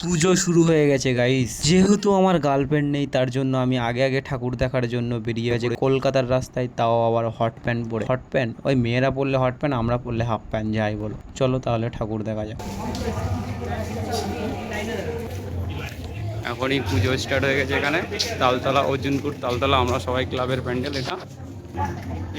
পুজো শুরু হয়ে গেছে গাইস যেহেতু আমার গার্লফ্রেন্ড নেই, তার জন্য আমি আগে আগে ঠাকুর দেখার জন্য বেরিয়ে গেছি। কলকাতার রাস্তায় তাও আবার হট প্যান্ট পরে। হট প্যান্ট ওই মেয়েরা পরলে হট প্যান্ট আমরা পরলে হাফ প্যান্ট যাই বলো। চলো তাহলে ঠাকুর দেখা যাক। এখনই পুজো স্টার্ট হয়ে গেছে এখানে। তালতলা, অর্জুনপুর তালতলা, আমরা সবাই ক্লাবের প্যান্ডেল এটা।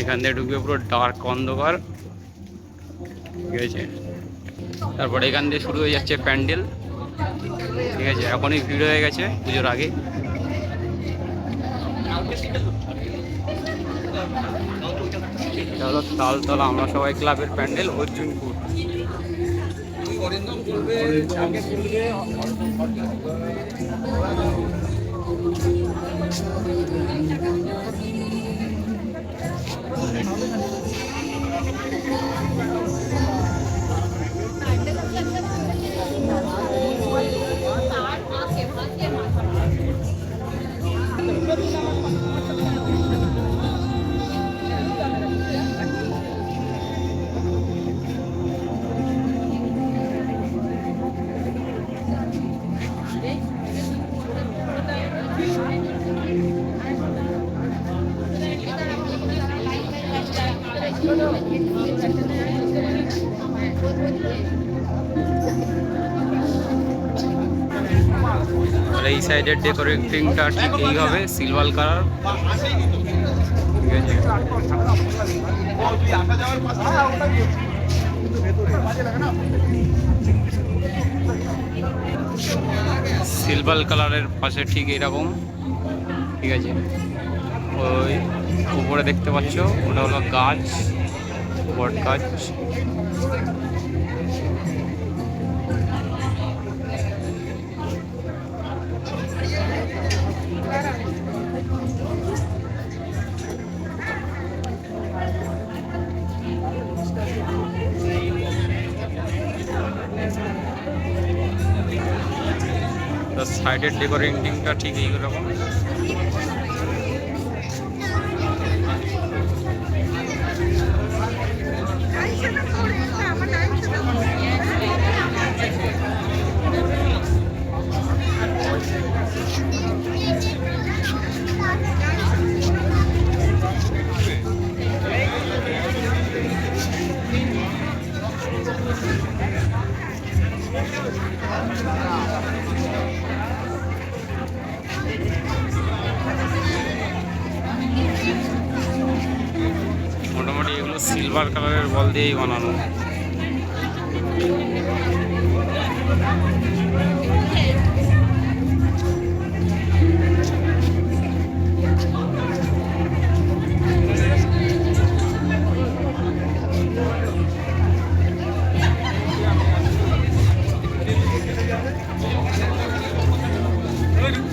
এখান থেকে ঢুকবে পুরো ডার্ক অন্ধকার। ঠিক আছে? তারপরে এখান দিয়ে শুরু হয়ে যাচ্ছে প্যান্ডেল ঠিক আছে, এখনই ভিড় হয়ে গেছে, পুজোর আগে। হলো তালতলা, আমরা সবাই ক্লাবের প্যান্ডেল, অর্জুনপুর। এই সাইডের ডেকোরেটিংটা ঠিক এই হবে সিলভার কালার সিলভার কালারের পাশে ঠিক এরকম ঠিক আছে। ওই উপরে দেখতে পাচ্ছ ওটা হলো গাছ বট গাছ। সাইডের ডেকোরেটিংটা ঠিক এইরকম। মোটামুটি এগুলো সিলভার কালারের বল দিয়েই বানানো।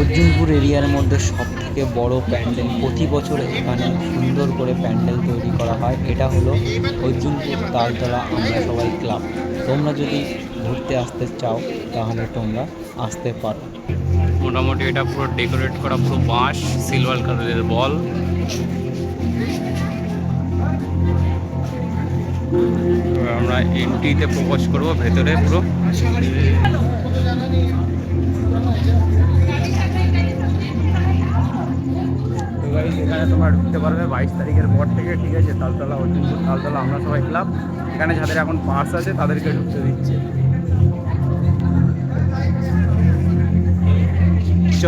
অর্জুনপুর এরিয়ার মধ্যে সব থেকে বড় প্যান্ডেল প্রতি বছর এখানে সুন্দর করে প্যান্ডেল তৈরি করা হয়। এটা হলো অর্জুনপুর তালতলা আমরা সবাই ক্লাব। তোমরা যদি ঘুরতে আসতে চাও, তাহলে তোমরা আসতে পারো। মোটামুটি এটা পুরো ডেকোরেট করা পুরো বাঁশ সিলভার কালারের বল। আমরা এন্ট্রিতে প্রপোজ করব, ভেতরে পুরো। এখানে তোমার ঢুকতে পারবে বাইশ তারিখের পর থেকে, ঠিক আছে? তালতলা অর্জুনপুর তালতলা আমরা সবাই ক্লাব। এখানে যাদের এখন পার্স আছে, তাদেরকে ঢুকতে দিচ্ছে। চ।